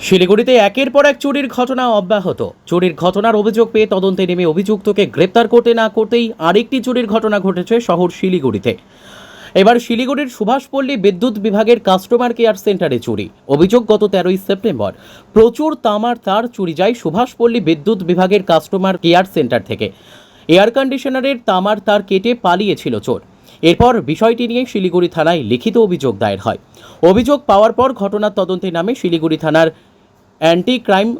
শিলিগুড়িতে একের পর এক চুরির ঘটনা অব্যাহত। চুরির ঘটনার অভিযোগ পেয়ে তদন্তে নেমে অভিযুক্তকে গ্রেপ্তার করতে না করতেই আরেকটি চুরির ঘটনা ঘটেছে শহর শিলিগুড়িতে। এবার শিলিগুড়ির সুভাষপল্লী বিদ্যুৎ বিভাগের কাস্টমার কেয়ার সেন্টারে চুরি। অভিযোগ গত তেরোই সেপ্টেম্বর। প্রচুর তামার তার চুরি যায় সুভাষপল্লী বিদ্যুৎ বিভাগের কাস্টমার কেয়ার সেন্টার থেকে। এয়ার কন্ডিশনারের তামার তার কেটে পালিয়েছিল চোর। এরপর বিষয়টি নিয়ে শিলিগুড়ি থানায় লিখিত অভিযোগ দায়ের হয়। অভিযোগ পাওয়ার পর ঘটনার তদন্তে নামে শিলিগুড়ি থানার অ্যান্টি ক্রাইম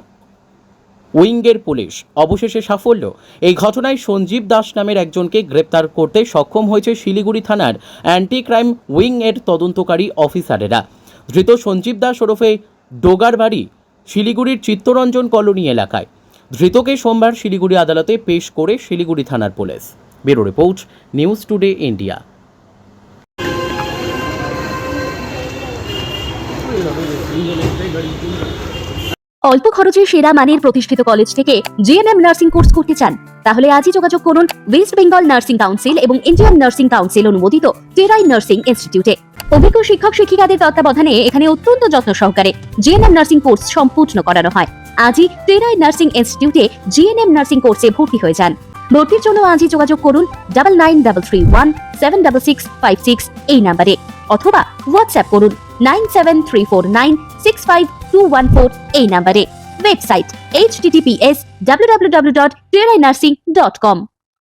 উইঙ্গের পুলিশ। অবশেষে সাফল্য। এই ঘটনায় সঞ্জীব দাস নামের একজনকে গ্রেপ্তার করতে সক্ষম হয়েছে শিলিগুড়ি থানার অ্যান্টি ক্রাইম উইং এর তদন্তকারী অফিসারেরা। ধৃত সঞ্জীব দাস ওরফে ডোগার বাড়ি শিলিগুড়ির চিত্তরঞ্জন কলোনি এলাকায়। ধৃতকে সোমবার শিলিগুড়ি আদালতে পেশ করে শিলিগুড়ি থানার police. Bureau report, news today, India. অল্প খরচে সেরা মানের প্রতিষ্ঠিত কলেজ থেকে জিএনএম নার্সিং কোর্স করতে চান, তাহলে আজই যোগাযোগ করুন ওয়েস্ট বেঙ্গল নার্সিং কাউন্সিল এবং ইন্ডিয়ান নার্সিং কাউন্সিল অনুমোদিত টেরাই নার্সিং ইনস্টিটিউটে। অভিজ্ঞ শিক্ষক শিক্ষিকাদের তত্ত্বাবধানে এখানে অত্যন্ত যত্ন সহকারে জিএনএম নার্সিং কোর্স সম্পূর্ণ করানো হয়। আজই টেরাই নার্সিং ইনস্টিটিউটে জিএনএম নার্সিং কোর্সে ভর্তি হয়ে যান। ভর্তির জন্য আজই যোগাযোগ করুন double nine double three one seven double six five six এই নাম্বারে অথবা হোয়াটসঅ্যাপ করুন nine seven three four nine six five two one four এই নাম্বারে। Website H TTPS W W W dot nursing dot com